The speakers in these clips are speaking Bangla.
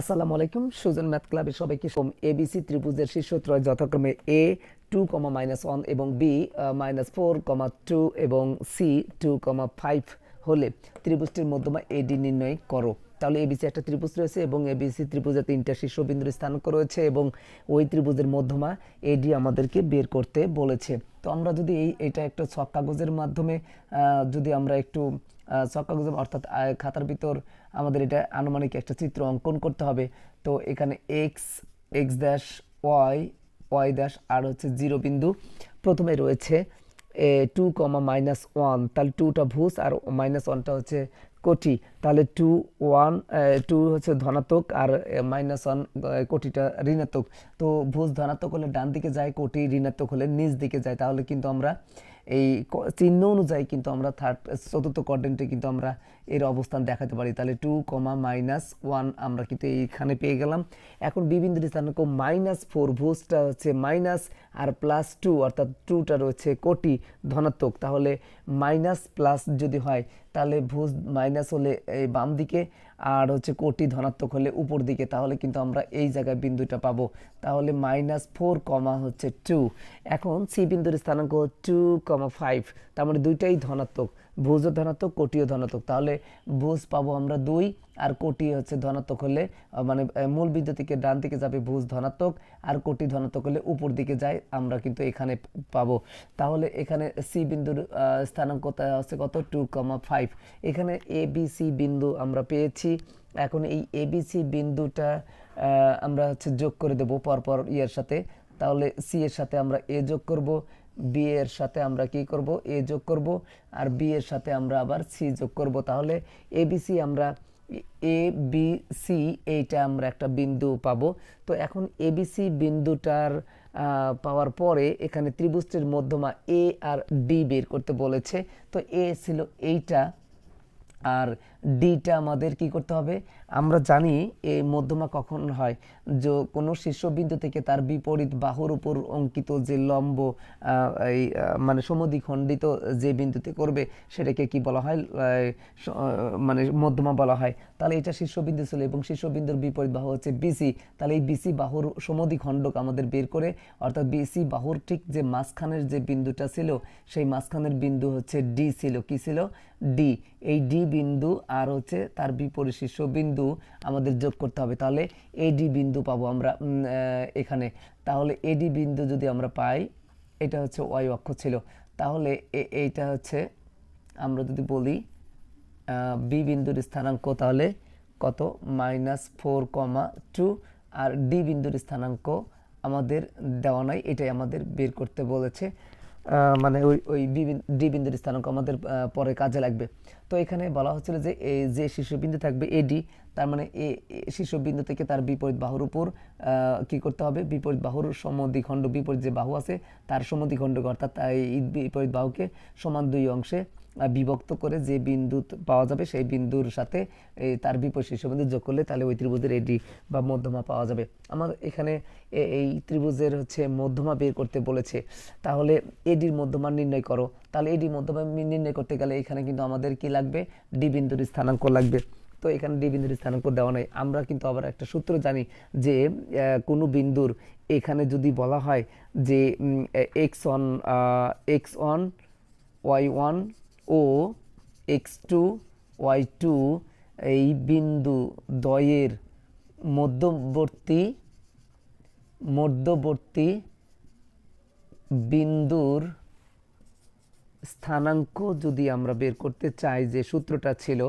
আসসালামু আলাইকুম, সুজন ম্যাথ ক্লাবের সবাইকে সোম এবিসি ত্রিভুজের শীর্ষত্রয় যথাক্রমে A, two comma minus one এবং B minus four comma two এবং সি, টু কমা ফাইভ হলে ত্রিভুজটির মধ্যমা এডি নির্ণয় করো। তাহলে এবিসি একটা ত্রিভুজ রয়েছে এবং এবিসি ত্রিভুজে তিনটা শীর্ষবিন্দুর স্থানাঙ্ক রয়েছে এবং ওই ত্রিভুজের মধ্যমা এডি আমাদেরকে বের করতে বলেছে। তো আমরা যদি এই, এটা একটু ছক কাগজের মাধ্যমে যদি আমরা একটু ছক কাগজের অর্থাৎ খাতার ভিতর আমাদের এটা আনুমানিক একটা চিত্র অঙ্কন করতে হবে। তো এখানে X X dash Y Y dash আর হচ্ছে জিরো বিন্দু প্রথমে রয়েছে টু কমা মাইনাস ওয়ান তাহলে টুটা ভুজ আর মাইনাস ওয়ানটা হচ্ছে কোটি, তাহলে টু ওয়ান টু হচ্ছে ধনাত্মক আর মাইনাস ওয়ান কোটিটা ঋণাত্মক। তো ভোজ ধনাত্মক হলে ডান দিকে যায়, কোটি ঋণাত্মক হলে নিচ দিকে যায়। তাহলে কিন্তু আমরা এই চিহ্ন অনুযায়ী কিন্তু আমরা থার্ড চতুর্থ কোয়াড্রেন্টে কিন্তু আমরা এর অবস্থান দেখাতে পারি। তাহলে টু কমা মাইনাস ওয়ান আমরা কিন্তু এইখানে পেয়ে গেলাম। এখন বিভিন্ন স্থানাঙ্ক মাইনাস ফোর ভুজটা হচ্ছে মাইনাস আর প্লাস টু অর্থাৎ টুটা রয়েছে কোটি ধনাত্মক। তাহলে মাইনাস প্লাস যদি হয়, তাহলে ভুজ মাইনাস হলে এই বাম দিকে আর হচ্ছে কোটি ধনাত্মক হলে উপর দিকে। তাহলে কিন্তু আমরা এই জায়গায় বিন্দুটা পাবো। তাহলে মাইনাস ফোর কমা হচ্ছে টু এখন সি বিন্দুর স্থানাঙ্ক টু কমা ফাইভ তার মানে দুইটাই ধনাত্মক। ভুজও ধনাত্মক কোটিও ধনাত্মক। তাহলে ভুজ পাবো আমরা দুই আর কোটি হচ্ছে ধনাত্মক হলে মানে মূল থেকে ডান দিকে যাবে ভুজ ধনাত্মক আর কোটি ধনাত্মক হলে উপর দিকে যায় আমরা কিন্তু এখানে পাবো। তাহলে এখানে সি বিন্দুর আহ, স্থানাঙ্ক তা হচ্ছে কত? Two comma five. এখানে এ বি সি বিন্দু আমরা পেয়েছি। এখন এই এ বি সি বিন্দুটা আমরা হচ্ছে যোগ করে দেবো পরপর ইয়ের সাথে। তাহলে সি এর সাথে আমরা এ যোগ করব। বি এর সাথে আমরা কি করব? এ যোগ করব আর বি এর সাথে আমরা আবার সি যোগ করব। তাহলে এ বি সি আমরা এ বি সি এইটা আমরা একটা বিন্দু পাবো। তো এখন এ বি বিন্দুটার পাওয়ার পরে এখানে ত্রিভুজটির মধ্যমা এ আর ডি বের করতে বলেছে। তো এ ছিল এইটা আর ডিটা আমাদের কি করতে হবে? আমরা জানি এই মধ্যমা কখন হয়। যে কোনো শীর্ষবিন্দু থেকে তার বিপরীত বাহুর উপর অঙ্কিত যে লম্ব এই মানে সমদ্বিখণ্ডিত যে বিন্দুতে করবে, সেটাকে কি বলা হয়? মানে মধ্যমা বলা হয়। তাহলে এটা শীর্ষবিন্দু ছিল এবং শীর্ষবিন্দুর বিপরীত বাহু হচ্ছে বিসি তাহলে এই বিসি বাহুর সমদ্বিখণ্ডক আমাদের বের করে, অর্থাৎ বিসি বাহুর ঠিক যে মাঝখানের যে বিন্দুটা ছিল, সেই মাঝখানের বিন্দু হচ্ছে ডি ছিল। কি ছিল? ডি এই ডি বিন্দু আর হচ্ছে তার বিপরীত শীর্ষ বিন্দু আমাদের যোগ করতে হবে। তাহলে এডি বিন্দু পাবো আমরা এখানে। তাহলে এডি বিন্দু যদি আমরা পাই, এটা হচ্ছে ওয়াই অক্ষ ছিল। তাহলে এইটা হচ্ছে, আমরা যদি বলি বি বিন্দুর স্থানাঙ্ক তাহলে কত? Minus four comma two. আর ডি বিন্দুর স্থানাঙ্ক আমাদের দেওয়া নাই, এটাই আমাদের বের করতে বলেছে। মানে ওই ওই ডিবিন্দুর বিন্দুর স্থানাঙ্ক আমাদের পরে কাজে লাগবে। তো এখানে বলা হচ্ছিল যে এই যে শীর্ষবিন্দু থাকবে এডি তার মানে এ শীর্ষবিন্দু থেকে তার বিপরীত বাহুর উপর কি করতে হবে? বিপরীত বাহুর সমদ্বিখণ্ড, বিপরীত যে বাহু আছে, তার সমদ্বিখণ্ড অর্থাৎ এই বিপরীত বাহুকে সমান দুই অংশে বিভক্ত করে যে বিন্দু পাওয়া যাবে, সেই বিন্দুর সাথে তার বিপরীত শীর্ষবিন্দু যোগ করলে তাহলে ওই ত্রিভুজের এডি বা মধ্যমা পাওয়া যাবে। আমাদের এখানে এই ত্রিভুজের হচ্ছে মধ্যমা বের করতে বলেছে। তাহলে এডির মধ্যমা নির্ণয় করো। তাহলে এডি মধ্যমা নির্ণয় করতে গেলে এখানে কিন্তু আমাদের কি লাগবে? ডি বিন্দুর স্থানাঙ্ক লাগবে। তো এখানে ডি বিন্দুর স্থানাঙ্ক দেওয়া নাই। আমরা কিন্তু আবার একটা সূত্র জানি যে কোনো বিন্দুর এখানে যদি বলা হয় যে X one X one Y one ও এক্স টু ওয়াই টু এই বিন্দু দ্বয়ের মধ্যবর্তী মধ্যবর্তী বিন্দুর স্থানাঙ্ক যদি আমরা বের করতে চাই যে সূত্রটা ছিল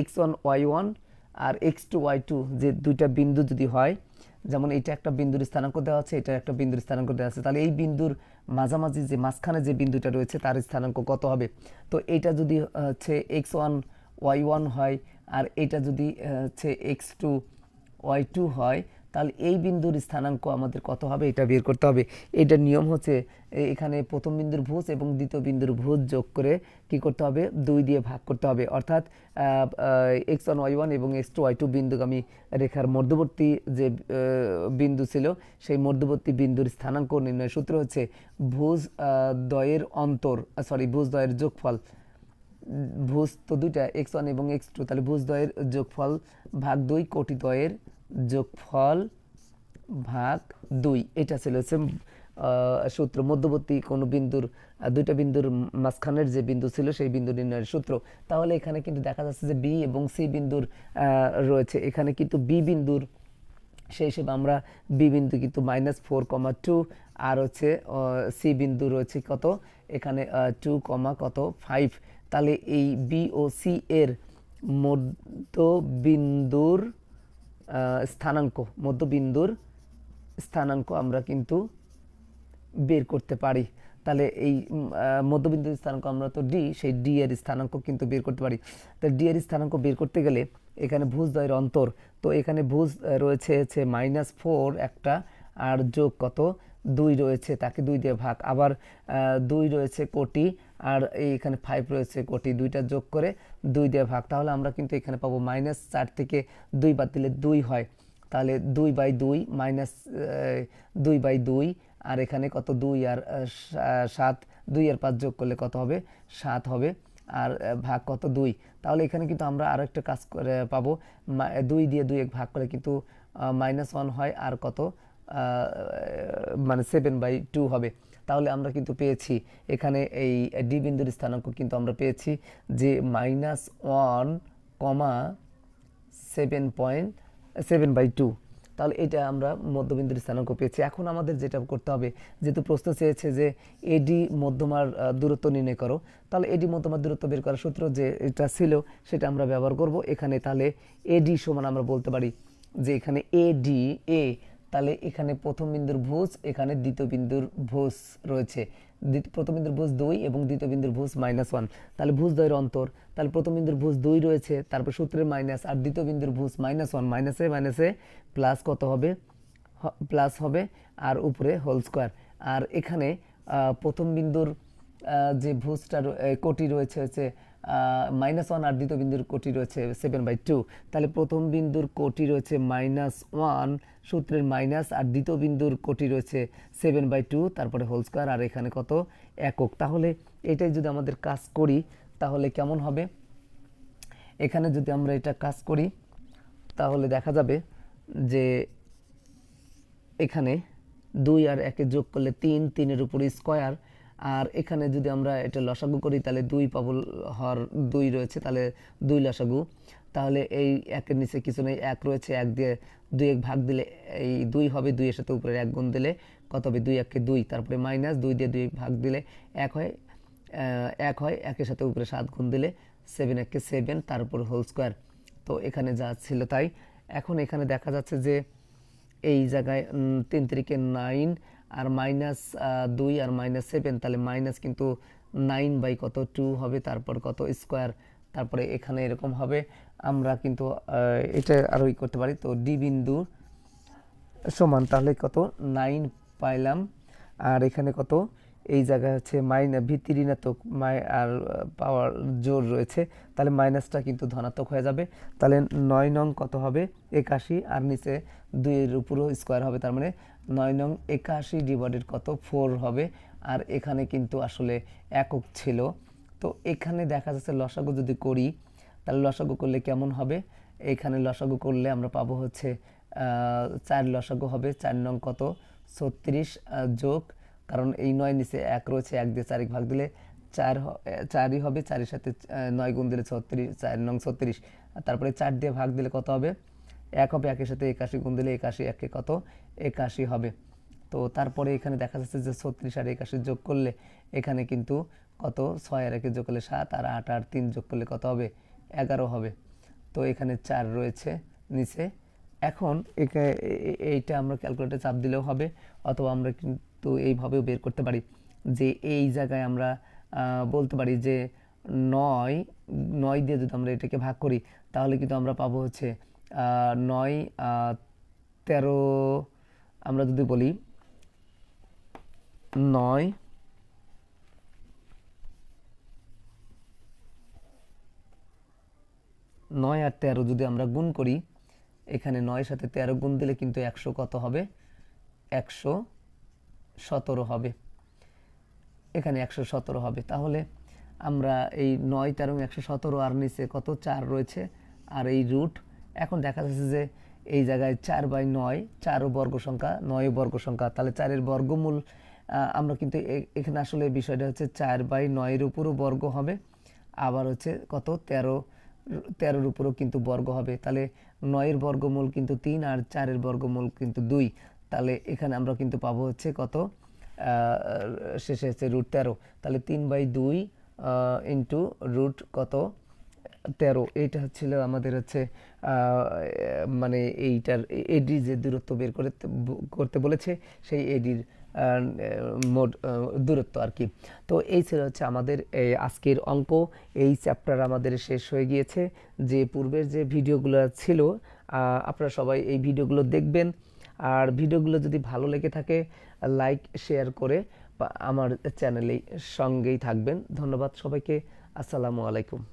এক্স ওয়ান ওয়াই ওয়ান আর এক্স টু ওয়াই টু যে দুইটা বিন্দু যদি হয়, যেমন এটা একটা বিন্দুর স্থানাঙ্ক দেওয়া আছে, এটা একটা বিন্দুর স্থানাঙ্ক দেওয়া আছে, তাহলে এই বিন্দুর মাঝামাঝি যে মাঝখানে যে বিন্দুটা রয়েছে তার স্থানাঙ্ক কত হবে? তো এটা যদি হচ্ছে এক্স ওয়ান ওয়াই ওয়ান হয় আর এটা যদি হচ্ছে এক্স টু ওয়াই টু হয় তাহলে এই বিন্দুর স্থানাঙ্ক আমাদের কত হবে? এটা বের করতে হবে। এটার নিয়ম হচ্ছে এখানে প্রথম বিন্দুর ভুজ এবং দ্বিতীয় বিন্দুর ভুজ যোগ করে কি করতে হবে? দুই দিয়ে ভাগ করতে হবে। অর্থাৎ এক্স ওয়ান ওয়াই ওয়ান এবং এক্স টু ওয়াই টু বিন্দুগামী রেখার মধ্যবর্তী যে বিন্দু ছিল সেই মধ্যবর্তী বিন্দুর স্থানাঙ্ক নির্ণয় সূত্র হচ্ছে ভুজ আহ, দ্বয়ের অন্তর সরি ভুজ দ্বয়ের যোগফল। ভুজ তো দুইটা এক্স ওয়ান এবং এক্স টু তাহলে ভুজ দ্বয়ের যোগফল ভাগ দুই কোটি দ্বয়ের যোগফল ভাগ দুই। এটা ছিল হচ্ছে সূত্র। মধ্যবর্তী কোনো বিন্দুর দুইটা বিন্দুর মাঝখানের যে বিন্দু ছিল সেই বিন্দু নির্ণয়ের সূত্র। তাহলে এখানে কিন্তু দেখা যাচ্ছে যে বি এবং সি বিন্দুর রয়েছে। এখানে কিন্তু বি বিন্দুর সেই হিসেবে আমরা বি বিন্দু কিন্তু মাইনাস ফোর কমা টু আর হচ্ছে সি বিন্দু রয়েছে কত? এখানে টু কমা কত? ফাইভ তাহলে এই বি ও সি এর মধ্যবিন্দুর আহ, স্থানাঙ্ক, মধ্যবিন্দুর স্থানাঙ্ক আমরা কিন্তু বের করতে পারি। তাহলে এই মধ্যবিন্দুর স্থানাঙ্ক আমরা তো ডি সেই ডি এর স্থানাঙ্ক কিন্তু বের করতে পারি। তাহলে ডি এর স্থানাঙ্ক বের করতে গেলে এখানে ভুজ দ্বয়ের অন্তর, তো এখানে ভুজ রয়েছে হচ্ছে মাইনাস ফোর একটা, আর যোগ কত? দুই রয়েছে, তাকে দুই দিয়ে ভাগ। আবার দুই রয়েছে কোটি, আর এই এখানে ফাইভ রয়েছে কোটি, দুইটা যোগ করে দুই দিয়ে ভাগ। তাহলে আমরা কিন্তু এখানে পাবো মাইনাস চার থেকে দুই বাদ দিলে দুই হয়। তাহলে দুই বাই দুই মাইনাস দুই বাই দুই, আর এখানে কত? দুই আর সাত, দুই আর পাঁচ যোগ করলে কত হবে? সাত হবে, আর ভাগ কত? দুই। তাহলে এখানে কিন্তু আমরা আরও একটা কাজ করে, পাবো। দুই দিয়ে দুই এক ভাগ করে কিন্তু মাইনাস ওয়ান হয়, আর কত? মানে সেভেন বাই টু হবে। তাহলে আমরা কিন্তু পেয়েছি, এখানে এই ডি বিন্দুর স্থানাঙ্ক কিন্তু আমরা পেয়েছি যে minus one comma seven point seven by two তাহলে এটা আমরা মধ্যবিন্দুর স্থানাঙ্ক পেয়েছি। এখন আমাদের যেটা করতে হবে, যেহেতু প্রশ্ন চেয়েছে যে এডি মধ্যমার দূরত্ব নির্ণয় করো, তাহলে এডি মধ্যমার দূরত্ব বের করার সূত্র যে এটা ছিল, সেটা আমরা ব্যবহার করব। এখানে তাহলে এডি সমান আমরা বলতে পারি যে এখানে এডি এ তাহলে এখানে প্রথম বিন্দুর ভোজ, এখানে দ্বিতীয় বিন্দুর ভোজ রয়েছে। প্রথম বিন্দুর ভোজ দুই এবং দ্বিতীয় বিন্দুর ভোজ মাইনাস ওয়ান তাহলে ভোজ দ্বয়ের অন্তর, তাহলে প্রথম বিন্দুর ভোজ দুই রয়েছে, তারপর সূত্রের মাইনাস আর দ্বিতীয় বিন্দুর ভোজ মাইনাস ওয়ান মাইনাসে মাইনাসে প্লাস কত হবে? প্লাস হবে, আর উপরে হোল স্কোয়ার আর এখানে প্রথম বিন্দুর যে ভোজটা কোটি রয়েছে, হচ্ছে মাইনাস ওয়ান আর দ্বিতীয় বিন্দুর কোটি রয়েছে সেভেন বাই টু তাহলে প্রথম বিন্দুর কোটি রয়েছে মাইনাস ওয়ান সূত্রের মাইনাস আর দ্বিতীয় বিন্দুর কোটি রয়েছে সেভেন বাই টু তারপরে হোল স্কোয়ার আর এখানে কত? একক। তাহলে এটাই যদি আমাদের কাজ করি, তাহলে কেমন হবে? এখানে যদি আমরা এটা কাজ করি, তাহলে দেখা যাবে যে এখানে দুই আর একে যোগ করলে তিন, তিনের উপর স্কোয়ার আর এখানে যদি আমরা এটা লসাগু করি, তাহলে দুই পাবো হর দুই রয়েছে, তাহলে দুই লসাগু। তাহলে এই একের নিচে কিছু নেই, এক রয়েছে, এক দিয়ে দুই এক ভাগ দিলে এই দুই হবে দুইয়ের সাথে উপরে এক গুণ দিলে কত হবে? দুই একে দুই, তারপরে মাইনাস দুই দিয়ে দুই ভাগ দিলে এক হয় এক হয়, একের সাথে উপরে সাত গুণ দিলে সেভেন একে সেভেন তারপর হোল স্কোয়ার তো এখানে যা ছিল তাই। এখন এখানে দেখা যাচ্ছে যে এই জায়গায় তিন তারিখে নাইন আর মাইনাস দুই আর মাইনাস সেভেন তাহলে মাইনাস কিন্তু নাইন বাই কত টু হবে, তারপর কত স্কোয়ার তারপরে এখানে এরকম হবে। আমরা কিন্তু এটা আরও ই করতে পারি। তো ডি বিন্দু সমান তাহলে কত? নাইন পাইলাম। আর এখানে কত? এই জায়গায় হচ্ছে মাইন ভিত্তি ঋণাত্মক মাই আর পাওয়ার জোর রয়েছে, তাহলে মাইনাসটা কিন্তু ধনাত্মক হয়ে যাবে। তাহলে নয় নং কত হবে? একাশি, আর নিচে দুইয়ের উপরও স্কোয়ার হবে, তার মানে নয় নং একাশি ডিভাইডেড কত? ফোর হবে, আর এখানে কিন্তু আসলে একক ছিল। তো এখানে দেখা যাচ্ছে লসাগু যদি করি, তাহলে লসাগু করলে কেমন হবে? এখানে লসাগু করলে আমরা পাবো হচ্ছে চার লসাগু হবে, চার নং কত? ছত্রিশ যোগ কারণ এই নয় নিচে এক রয়েছে, এক দিয়ে চারিক ভাগ দিলে চার চারই হবে, চারের সাথে নয় গুণ দিলে ছত্রিশ, চার নং ছত্রিশ। তারপরে চার দিয়ে ভাগ দিলে কত হবে? এক হবে একের সাথে একাশি গুণ দিলে একাশি, একে কত? একাশি হবে। তো তারপরে এখানে দেখা যাচ্ছে যে ছত্রিশ আর একাশি যোগ করলে এখানে কিন্তু কত? ছয় আর একে যোগ করলে সাত, আর আট আর তিন যোগ করলে কত হবে? এগারো হবে। তো এখানে চার রয়েছে নিচে। এখন এইটা আমরা ক্যালকুলেটর চাপ দিলেও হবে, অথবা আমরা কিন্তু এইভাবেও বের করতে পারি। যে এই জায়গায় আমরা বলতে পারি যে নয় নয় দিয়ে যদি আমরা এটাকে ভাগ করি, তাহলে কিন্তু আমরা পাবো হচ্ছে নয় তেরো, আমরা যদি বলি নয় নয় আর তেরো যদি আমরা গুণ করি, এখানে নয় সাথে তেরো গুণ দিলে কিন্তু একশো কত হবে? একশো সতেরো হবে। এখানে একশো সতেরো হবে। তাহলে আমরা এই নয় তেরো একশো সতেরো আর নিচে কত? চার রয়েছে। আর এই রুট এখন দেখা যাচ্ছে যে এই জায়গায় চার বাই নয়, চারও বর্গ সংখ্যা নয় বর্গ সংখ্যা। তাহলে চারের বর্গমূল আমরা কিন্তু এখানে আসলে বিষয়টা হচ্ছে চার বাই নয়ের উপরও বর্গ হবে। আবার হচ্ছে কত? তেরো, তেরোর উপরও কিন্তু বর্গ হবে। তাহলে নয়ের বর্গমূল কিন্তু তিন আর চারের বর্গমূল কিন্তু দুই। তাহলে এখানে আমরা কিন্তু পাবো হচ্ছে কত? শেষে হচ্ছে রুট তেরো। তাহলে তিন বাই দুই ইন্টু রুট কত? তেরো। এইটা হচ্ছিল আমাদের হচ্ছে মানে এইটার এডির যে দূরত্ব বের করে করতে বলেছে, সেই এডির মোট দূরত্ব আর কি। তো এই ছিল হচ্ছে আমাদের আজকের অঙ্ক। এই চ্যাপ্টার আমাদের শেষ হয়ে গিয়েছে। যে পূর্বের যে ভিডিওগুলো ছিল আপনারা সবাই এই ভিডিওগুলো দেখবেন। আর ভিডিওগুলো যদি ভালো লেগে থাকে, লাইক, শেয়ার করে আমার চ্যানেলে সঙ্গেই থাকবেন। ধন্যবাদ সবাইকে। আসসালামু আলাইকুম।